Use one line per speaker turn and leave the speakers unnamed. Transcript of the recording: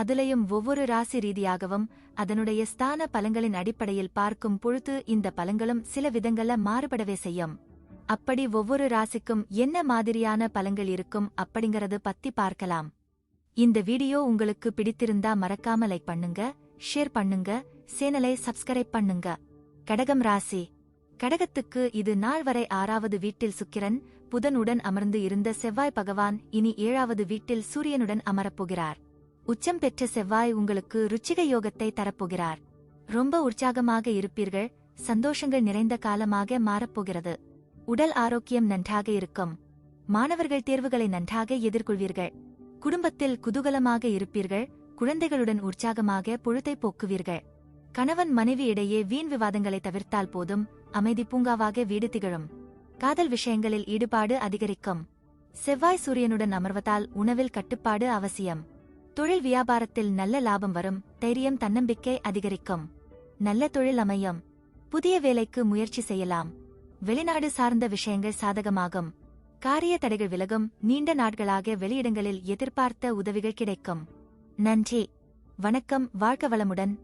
அதுலயும் ஒவ்வொரு ராசி ரீதியாகவும் அதனுடைய ஸ்தான பலங்களின் அடிப்படையில் பார்க்கும் பொழுது இந்த பலங்களும் சில விதங்கள்ல மாறுபடவே செய்யும். அப்படி ஒவ்வொரு ராசிக்கும் என்ன மாதிரியான பலங்கள் இருக்கும் அப்படிங்கறது பத்தி பார்க்கலாம். இந்த வீடியோ உங்களுக்கு பிடித்திருந்தா மறக்காம லைக் பண்ணுங்க ஷேர் பண்ணுங்க சேனலை சப்ஸ்கிரைப் பண்ணுங்க. கடகம் ராசி. கடகத்துக்கு இது நாள் வரை ஆறாவது வீட்டில் சுக்கிரன் புதனுடன் அமர்ந்து இருந்த செவ்வாய் பகவான் இனி ஏழாவது வீட்டில் சூரியனுடன் அமரப்போகிறார் உச்சம் பெற்ற செவ்வாய் உங்களுக்கு ருச்சிக யோகத்தை தரப்போகிறார். ரொம்ப உற்சாகமாக இருப்பீர்கள் சந்தோஷங்கள் நிறைந்த காலமாக மாறப்போகிறது. உடல் ஆரோக்கியம் நன்றாக இருக்கும். மாணவர்கள் தேர்வுகளை நன்றாக எதிர்கொள்வீர்கள். குடும்பத்தில் குதூகலமாக இருப்பீர்கள் குழந்தைகளுடன் உற்சாகமாக பொழுதை போக்குவீர்கள். கணவன் மனைவி இடையே வீண் விவாதங்களை தவிர்த்தால் போதும் அமைதி பூங்காவாக வீடு திகழும். காதல் விஷயங்களில் ஈடுபாடு அதிகரிக்கும். செவ்வாய் சூரியனுடன் அமர்வதால் உணவில் கட்டுப்பாடு அவசியம். தொழில் வியாபாரத்தில் நல்ல லாபம் வரும் தைரியம் தன்னம்பிக்கை அதிகரிக்கும். நல்ல தொழில் அமையும். புதிய வேலைக்கு முயற்சி செய்யலாம். வெளிநாடு சார்ந்த விஷயங்கள் சாதகமாகும். காரிய தடைகள் விலகும் நீண்ட நாட்களாக வெளியிடங்களில் எதிர்பார்த்த உதவிகள் கிடைக்கும். நன்றி. வணக்கம் வாழ்க்க வளமுடன்.